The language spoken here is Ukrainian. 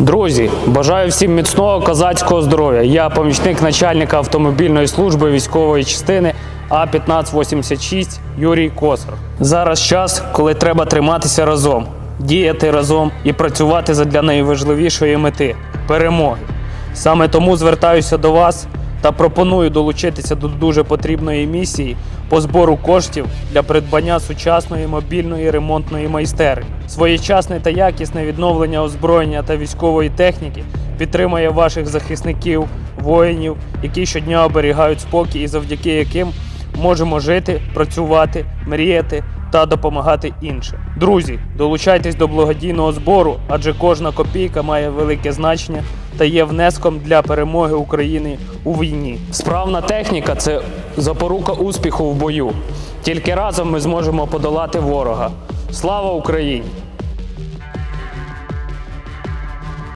Друзі, бажаю всім міцного козацького здоров'я. Я помічник начальника автомобільної служби військової частини А1586 Юрій Косар. Зараз час, коли треба триматися разом, діяти разом і працювати задля найважливішої мети перемоги. Саме тому звертаюся до вас та пропоную долучитися до дуже потрібної місії по збору коштів для придбання сучасної мобільної ремонтної майстерні. Своєчасне та якісне відновлення озброєння та військової техніки підтримує ваших захисників, воїнів, які щодня оберігають спокій і завдяки яким можемо жити, працювати, мріяти та допомагати іншим. Друзі, долучайтесь до благодійного збору, адже кожна копійка має велике значення та є внеском для перемоги України у війні. Справна техніка це запорука успіху в бою. Тільки разом ми зможемо подолати ворога. Слава Україні!